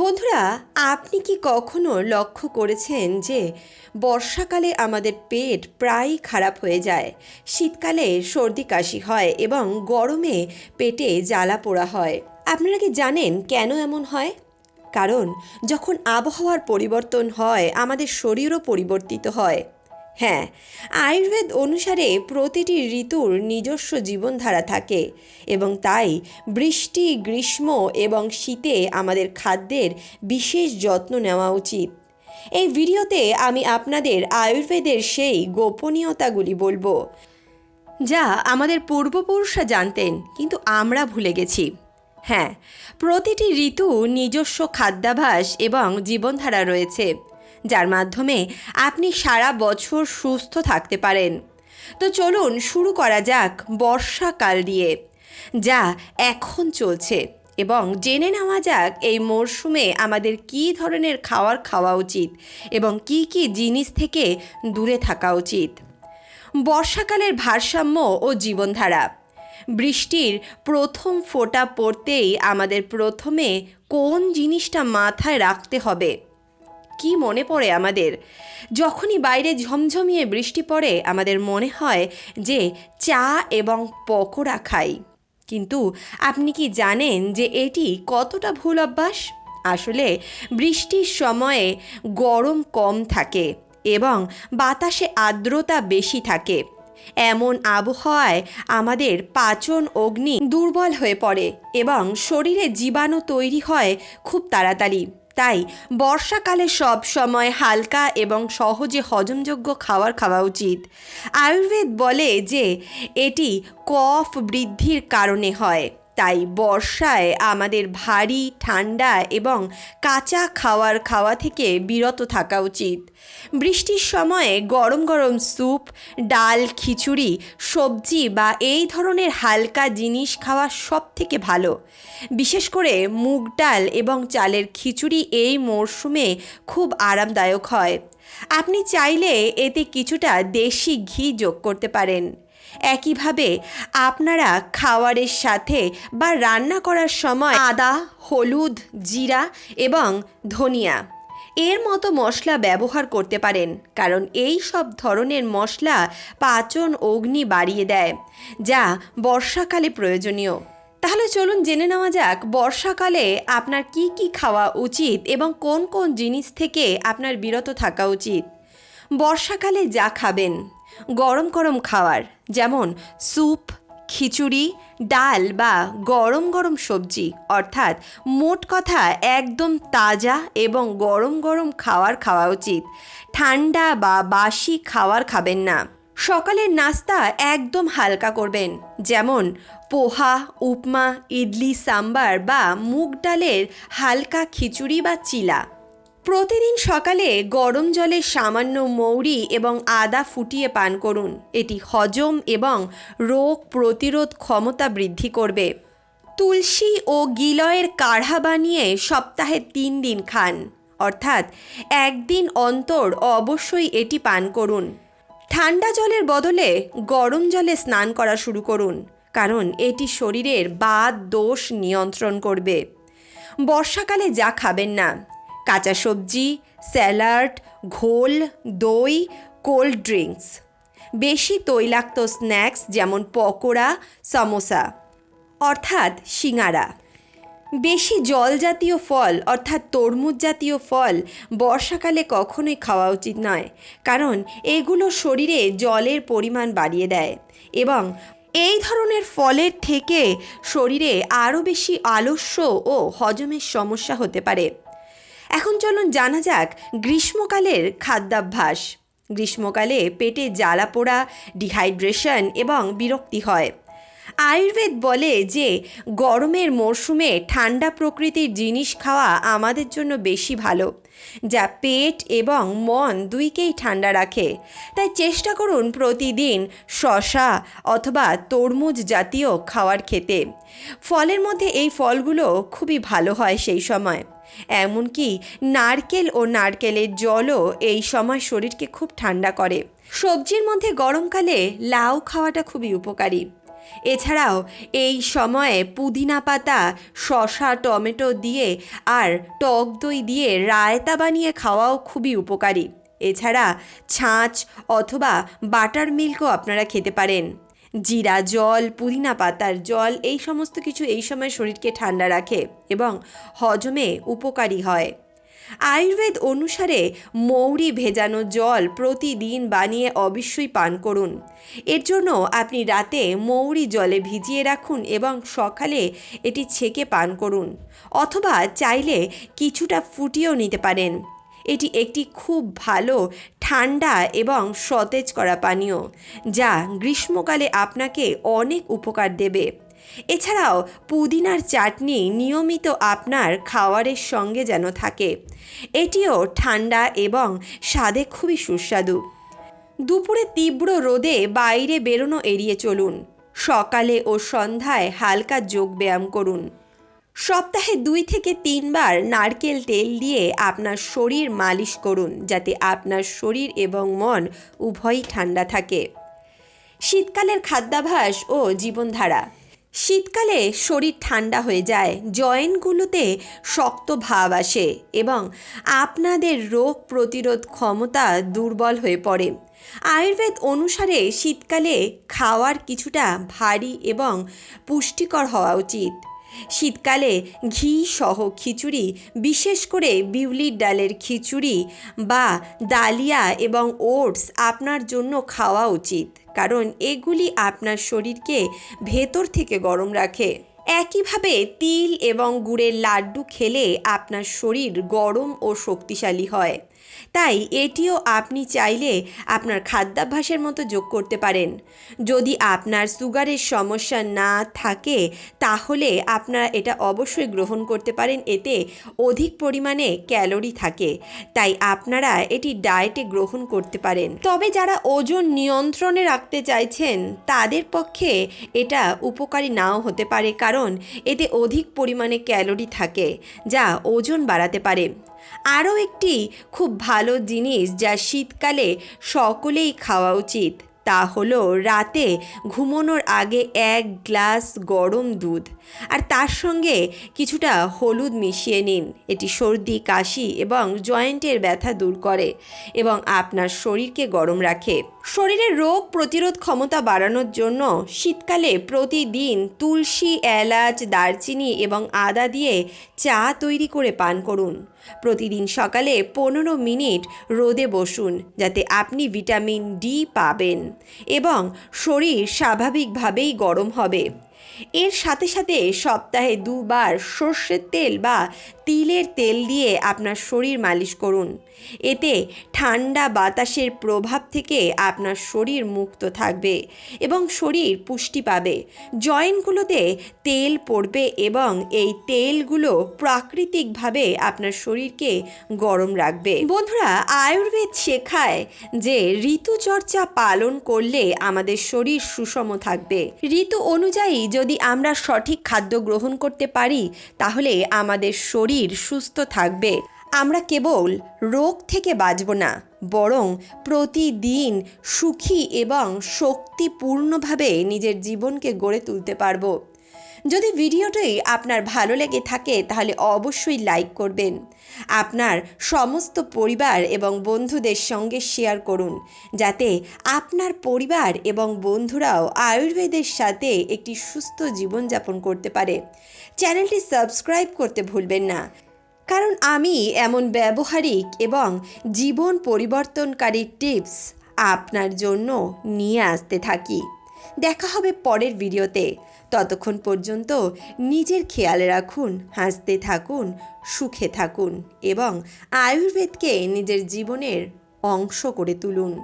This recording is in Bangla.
বন্ধুরা, আপনি কি কখনো লক্ষ্য করেছেন যে বর্ষাকালে আমাদের পেট প্রায় খারাপ হয়ে যায়? শীতকালে সর্দি কাশি হয় এবং গরমে পেটে জ্বালা পোড়া হয়। আপনারা কি জানেন কেন এমন হয়? কারণ যখন আবহাওয়ার পরিবর্তন হয়, আমাদের শরীরও পরিবর্তিত হয়। হ্যাঁ আয়ুর্বেদ অনুসারে প্রতিটি ঋতুর নিজস্ব জীবনধারা থাকে এবং তাই বৃষ্টি, গ্রীষ্ম এবং শীতে আমাদের খাদ্যের বিশেষ যত্ন নেওয়া উচিত। এই ভিডিওতে আমি আপনাদের আয়ুর্বেদের সেই গোপনীয়তাগুলি বলব, যা আমাদের পূর্বপুরুষরা জানতেন কিন্তু আমরা ভুলে গেছি। হ্যাঁ প্রতিটি ঋতু নিজস্ব খাদ্যাভাস এবং জীবনধারা রয়েছে। যার মাধ্যমে আপনি সারা বছর সুস্থ থাকতে পারেন। তো চলুন শুরু করা যাক বর্ষাকাল দিয়ে, যা এখন চলছে। এবং জেনে নেওয়া যাক এই মরশুমে আমাদের কী ধরনের খাবার খাওয়া উচিত এবং কি কি জিনিস থেকে দূরে থাকা উচিত। বর্ষাকালের ভারসাম্য ও জীবনধারা, বৃষ্টির প্রথম ফোঁটা পড়তেই আমাদের প্রথমে কোন জিনিসটা মাথায় রাখতে হবে? কি মনে পড়ে আমাদের? যখনই বাইরে ঝমঝমিয়ে বৃষ্টি পড়ে, আমাদের মনে হয় যে চা এবং পকোড়া খাই। কিন্তু আপনি কি জানেন যে এটি কতটা ভুল অভ্যাস? আসলে বৃষ্টির সময়ে গরম কম থাকে এবং বাতাসে আর্দ্রতা বেশি থাকে। এমন আবহাওয়ায় আমাদের পাচন অগ্নি দুর্বল হয়ে পড়ে এবং শরীরে জীবাণু তৈরি হয় খুব তাড়াতাড়ি। তাই বর্ষাকালে সব সময় হালকা এবং সহজে হজমযোগ্য খাবার খাওয়া উচিত। আয়ুর্বেদ বলে যে, এটি কফ বৃদ্ধির কারণে হয়। তাই বর্ষায় আমাদের ভারী, ঠান্ডা এবং কাঁচা খাওয়ার খাওয়া থেকে বিরত থাকা উচিত। বৃষ্টির সময়ে গরম গরম স্যুপ, ডাল, খিচুড়ি, সবজি বা এই ধরনের হালকা জিনিস খাওয়া সব থেকে ভালো। বিশেষ করে মুগ ডাল এবং চালের খিচুড়ি এই মরশুমে খুব আরামদায়ক হয়। আপনি চাইলে এতে কিছুটা দেশি ঘি যোগ করতে পারেন। একইভাবে আপনারা খাওয়ারের সাথে বা রান্না করার সময় আদা, হলুদ, জিরা এবং ধনিয়া এর মতো মশলা ব্যবহার করতে পারেন, কারণ এই সব ধরনের মশলা পাচন অগ্নি বাড়িয়ে দেয়, যা বর্ষাকালে প্রয়োজনীয়। তাহলে চলুন জেনে নেওয়া যাক, বর্ষাকালে আপনার কি কি খাওয়া উচিত এবং কোন কোন জিনিস থেকে আপনার বিরত থাকা উচিত। বর্ষাকালে যা খাবেন। গরম গরম খাওয়ার, যেমন স্যুপ, খিচুড়ি, ডাল বা গরম গরম সবজি, অর্থাৎ মোট কথা একদম তাজা এবং গরম গরম খাওয়ার খাওয়া উচিত। ঠান্ডা বা বাসি খাওয়ার খাবেন না। সকালের নাস্তা একদম হালকা করবেন, যেমন পোহা, উপমা, ইডলি, সাম্বার বা মুগ ডালের হালকা খিচুড়ি বা চিলা। প্রতিদিন সকালে গরম জলে সামান্য মৌরি এবং আদা ফুটিয়ে পান করুন। এটি হজম এবং রোগ প্রতিরোধ ক্ষমতা বৃদ্ধি করবে। তুলসী ও গিলয়ের কাঢ়া বানিয়ে সপ্তাহে তিন দিন খান। অর্থাৎ একদিন অন্তর অবশ্যই এটি পান করুন। ঠান্ডা জলের বদলে গরম জলে স্নান করা শুরু করুন, কারণ এটি শরীরের বাদ দোষ নিয়ন্ত্রণ করবে। বর্ষাকালে যা খাবেন না কাঁচা সবজি, স্যালাড, ঘোল, দই, কোল্ড ড্রিঙ্কস। বেশি তৈলাক্ত স্ন্যাক্স যেমন পকোড়া, সমোসা, অর্থাৎ সিঙারা বেশি জল জাতীয় ফল, অর্থাৎ তরমুজ জাতীয় ফল বর্ষাকালে কখনোই খাওয়া উচিত নয়, কারণ এগুলো শরীরে জলের পরিমাণ বাড়িয়ে দেয় এবং এই ধরনের ফলের থেকে শরীরে আরও বেশি আলস্য ও হজমের সমস্যা হতে পারে। এখন চলুন জানা যাক গ্রীষ্মকালের খাদ্যাভ্যাস। গ্রীষ্মকালে পেটে জ্বালা পোড়া, ডিহাইড্রেশন এবং বিরক্তি হয়। আয়ুর্বেদ বলে যে গরমের মরশুমে ঠান্ডা প্রকৃতির জিনিস খাওয়া আমাদের জন্য বেশি ভালো, যা পেট এবং মন দুইকেই ঠান্ডা রাখে। তাই চেষ্টা করুন প্রতিদিন শশা অথবা তরমুজ জাতীয় খাওয়ার খেতে। ফলের মধ্যে এই ফলগুলো খুবই ভালো হয় সেই সময়। এমনকি নারকেল ও নারকেলের জলও এই সময় শরীরকে খুব ঠান্ডা করে। সবজির মধ্যে গরমকালে লাউ খাওয়াটা খুবই উপকারী। এছাড়াও এই সময়ে পুদিনা পাতা শশা টমেটো দিয়ে আর টক দই দিয়ে রায়তা বানিয়ে খাওয়াও খুবই উপকারী। এছাড়া ছাঁচ অথবা বাটার মিল্কও আপনারা খেতে পারেন। জিরা জল, পুদিনা পাতার জল, এই সমস্ত কিছু এই সময় শরীরকে ঠান্ডা রাখে এবং হজমে উপকারী হয়। আয়ুর্বেদ অনুসারে মৌরি ভেজানো জল প্রতিদিন বানিয়ে অবশ্যই পান করুন। এর জন্য আপনি রাতে মৌরি জলে ভিজিয়ে রাখুন এবং সকালে এটি ছেঁকে পান করুন, অথবা চাইলে কিছুটা ফুটিয়েও নিতে পারেন। এটি একটি খুব ভালো ঠান্ডা এবং সতেজ করা পানীয়, যা গ্রীষ্মকালে আপনাকে অনেক উপকার দেবে। এছাড়াও পুদিনার চাটনি নিয়মিত আপনার খাওয়ারের সঙ্গে যেন থাকে। এটিও ঠান্ডা এবং স্বাদে খুবই সুস্বাদু। দুপুরে তীব্র রোদে বাইরে বেরোনো এড়িয়ে চলুন। সকালে ও সন্ধ্যায় হালকা যোগ ব্যায়াম করুন। সপ্তাহে দুই থেকে তিনবার নারকেল তেল দিয়ে আপনার শরীর মালিশ করুন যাতে আপনার শরীর এবং মন উভয়ই ঠান্ডা থাকে। শীতকালের খাদ্যাভ্যাস ও জীবনধারা। শীতকালে শরীর ঠান্ডা হয়ে যায়, জয়েন্টগুলোতে শক্ত ভাব আসে এবং আপনাদের রোগ প্রতিরোধ ক্ষমতা দুর্বল হয়ে পড়ে। আয়ুর্বেদ অনুসারে শীতকালে খাওয়ার কিছুটা ভারী এবং পুষ্টিকর হওয়া উচিত। শীতকালে ঘি সহ খিচুড়ি, বিশেষ করে বিউলির ডালের খিচুড়ি বা ডালিয়া এবং ওটস আপনার জন্য খাওয়া উচিত। কারণ এগুলি আপনার শরীরকে ভেতর থেকে গরম রাখে। একইভাবে তিল এবং গুড়ের লাড্ডু খেলে আপনার শরীর গরম ও শক্তিশালী হয়। তাই এটিও আপনি চাইলে আপনার খাদ্যাভ্যাসের মতো যোগ করতে পারেন। যদি আপনার সুগারের সমস্যা না থাকে, তাহলে আপনারা এটা অবশ্যই গ্রহণ করতে পারেন, এতে অধিক পরিমাণে ক্যালোরি থাকে। তাই আপনারা এটি ডায়েটে গ্রহণ করতে পারেন। তবে যারা ওজন নিয়ন্ত্রণে রাখতে চাইছেন, তাদের পক্ষে এটা উপকারী নাও হতে পারে কারণ এতে অধিক পরিমাণে ক্যালোরি থাকে, যা ওজন বাড়াতে পারে। আরও একটি খুব ভালো জিনিস যা শীতকালে সকলেই খাওয়া উচিত, তা হলো রাতে ঘুমানোর আগে এক গ্লাস গরম দুধ। আর তার সঙ্গে কিছুটা হলুদ মিশিয়ে নিন। এটি সর্দি, কাশি এবং জয়েন্টের ব্যথা দূর করে এবং আপনার শরীরকে গরম রাখে। শরীরের রোগ প্রতিরোধ ক্ষমতা বাড়ানোর জন্য শীতকালে প্রতিদিন তুলসী, এলাচ, দারচিনি এবং আদা দিয়ে চা তৈরি করে পান করুন। প্রতিদিন সকালে পনেরো মিনিট রোদে বসুন যাতে আপনি ভিটামিন ডি পাবেন এবং শরীর স্বাভাবিকভাবেই গরম হবে। এর সাথে সাথে সপ্তাহে দুবার সর্ষের তেল বা তিলের তেল দিয়ে আপনার শরীর মালিশ করুন। এতে ঠান্ডা বাতাসের প্রভাব থেকে আপনার শরীর মুক্ত থাকবে এবং শরীর পুষ্টি পাবে। জয়েন্টগুলোতে তেল পড়বে এবং এই তেলগুলো প্রাকৃতিকভাবে আপনার শরীরকে গরম রাখবে। বন্ধুরা, আয়ুর্বেদ শেখায় যে ঋতুচর্চা পালন করলে আমাদের শরীর সুষম থাকবে। ঋতু অনুযায়ী যদি আমরা সঠিক খাদ্য গ্রহণ করতে পারি, তাহলে আমাদের শরীর সুস্থ থাকবে। আমরা কেবল রোগ থেকে বাঁচব না, বরং প্রতিদিন সুখী এবং শক্তিপূর্ণভাবে নিজের জীবনকে গড়ে তুলতে পারব। যদি ভিডিওটি আপনার ভালো লেগে থাকে, তাহলে অবশ্যই লাইক করবেন। আপনার সমস্ত পরিবার এবং বন্ধুদের সঙ্গে শেয়ার করুন, যাতে আপনার পরিবার এবং বন্ধুরাও আয়ুর্বেদের সাথে একটি সুস্থ জীবনযাপন করতে পারে। চ্যানেলটি সাবস্ক্রাইব করতে ভুলবেন না। কারণ আমি এমন ব্যবহারিক এবং জীবন পরিবর্তনকারী টিপস আপনার জন্য নিয়ে আসতে থাকি। দেখা হবে পরের ভিডিওতে। ততক্ষণ পর্যন্ত নিজের খেয়াল রাখুন, হাসতে থাকুন, সুখে থাকুন এবং আয়ুর্বেদকে নিজের জীবনের অংশ করে তুলুন।